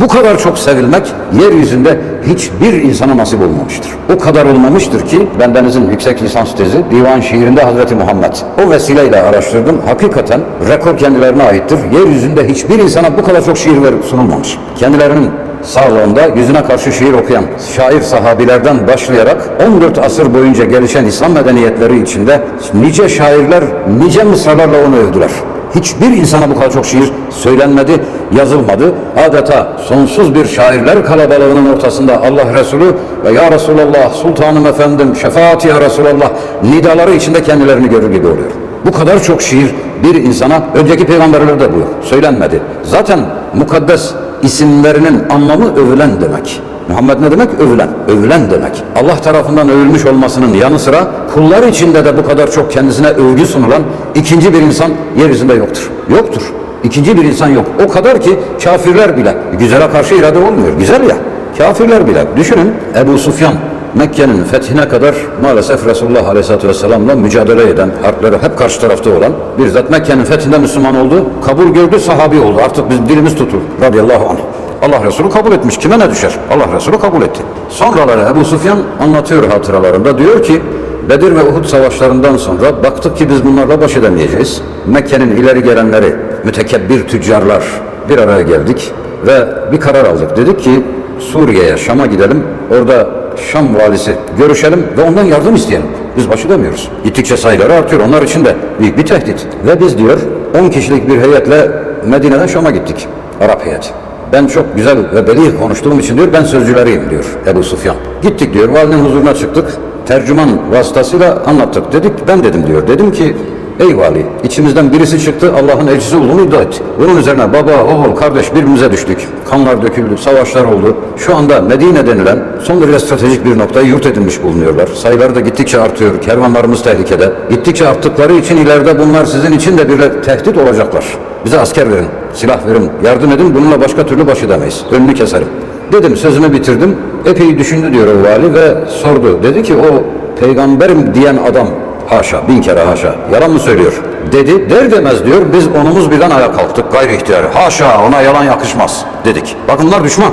Bu kadar çok sevilmek yeryüzünde hiçbir insana nasip olmamıştır. O kadar olmamıştır ki bendenizin yüksek lisans tezi Divan Şiirinde Hazreti Muhammed. O vesileyle araştırdım. Hakikaten rekor kendilerine aittir. Yeryüzünde hiçbir insana bu kadar çok şiir verip sunulmamış. Kendilerinin sağlığında yüzüne karşı şiir okuyan şair sahabilerden başlayarak 14 asır boyunca gelişen İslam medeniyetleri içinde nice şairler nice mısralarla onu övdüler. Hiçbir insana bu kadar çok şiir söylenmedi, yazılmadı. Adeta sonsuz bir şairler kalabalığının ortasında Allah Resulü ve Ya Resulallah, Sultanım Efendim, şefaat ya Resulallah nidaları içinde kendilerini görür gibi oluyor. Bu kadar çok şiir bir insana, önceki peygamberlerde bu söylenmedi. Zaten mukaddes isimlerinin anlamı övülen demek. Muhammed ne demek? Övülen. Övülen demek. Allah tarafından övülmüş olmasının yanı sıra kullar içinde de bu kadar çok kendisine övgü sunulan ikinci bir insan yeryüzünde yoktur. Yoktur. İkinci bir insan yok. O kadar ki kafirler bile, güzele karşı irade olmuyor. Güzel ya. Kafirler bile. Düşünün Ebu Sufyan Mekke'nin fethine kadar maalesef Resulullah Aleyhisselatü Vesselam'la mücadele eden, harpleri hep karşı tarafta olan bir zat Mekke'nin fethinde Müslüman oldu. Kabul gördü, sahabi oldu. Artık biz dilimiz tutur. Radıyallahu anh. Allah Resulü kabul etmiş. Kime ne düşer? Allah Resulü kabul etti. Sonraları Ebu Sufyan anlatıyor hatıralarında. Diyor ki Bedir ve Uhud savaşlarından sonra baktık ki biz bunlarla baş edemeyeceğiz. Mekke'nin ileri gelenleri, mütekebbir tüccarlar bir araya geldik ve bir karar aldık. Dedik ki Suriye'ye, Şam'a gidelim. Orada Şam valisi görüşelim ve ondan yardım isteyelim. Biz baş edemiyoruz. Gittikçe sayıları artıyor. Onlar için de büyük bir tehdit. Ve biz diyor 10 kişilik bir heyetle Medine'den Şam'a gittik. Arap heyeti. Ben çok güzel ve belih konuştuğum için diyor ben sözcüleriyim diyor Ebu Sufyan. Gittik diyor valinin huzuruna çıktık. Tercüman vasıtasıyla anlattık. Dedik ben dedim diyor. Dedim ki ey vali içimizden birisi çıktı Allah'ın elçisi olduğunu iddia etti. Bunun üzerine baba, oğul, kardeş birbirimize düştük. Kanlar döküldü, savaşlar oldu. Şu anda Medine denilen son derece stratejik bir noktayı yurt edinmiş bulunuyorlar. Sayıları da gittikçe artıyor. Kervanlarımız tehlikede. Gittikçe arttıkları için ileride bunlar sizin için de bir tehdit olacaklar. Bize asker verin, silah verin, yardım edin. Bununla başka türlü baş edemeyiz. Önünü keserim. Dedim sözümü bitirdim. Epey düşündü diyor o vali ve sordu. Dedi ki o peygamberim diyen adam haşa bin kere haşa. Yalan mı söylüyor? Dedi der demez diyor biz onumuz birden ayağa kalktık gayri ihtiyarı haşa ona yalan yakışmaz dedik. Bakın bunlar düşman.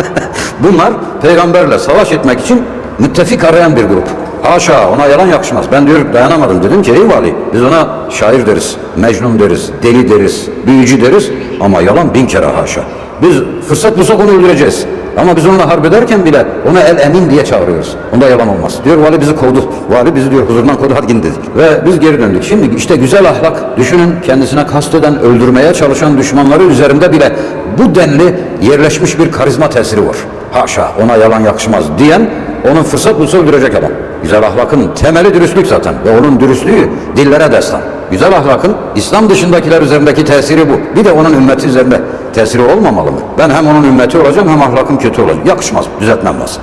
Bunlar peygamberle savaş etmek için müttefik arayan bir grup. Haşa ona yalan yakışmaz. Ben diyor dayanamadım. Dedim ki ey vali biz ona şair deriz mecnun deriz deli deriz büyücü deriz ama yalan bin kere haşa. Biz fırsat bulsak onu öldüreceğiz ama biz onunla harp ederken bile ona el emin diye çağırıyoruz. Onda yalan olmaz. Diyor vali bizi kovdu. Vali bizi diyor huzurundan kovdu hadi gidin dedik. Ve biz geri döndük. Şimdi işte güzel ahlak düşünün kendisine kasteden öldürmeye çalışan düşmanları üzerinde bile bu denli yerleşmiş bir karizma tesiri var. Haşa ona yalan yakışmaz diyen onun fırsat bulsa öldürecek adam. Güzel ahlakın temeli dürüstlük zaten ve onun dürüstlüğü dillere destan. Güzel ahlakın İslam dışındakiler üzerindeki tesiri bu. Bir de onun ümmeti üzerinde tesiri olmamalı mı? Ben hem onun ümmeti olacağım hem ahlakım kötü olacak. Yakışmaz, düzeltmem lazım.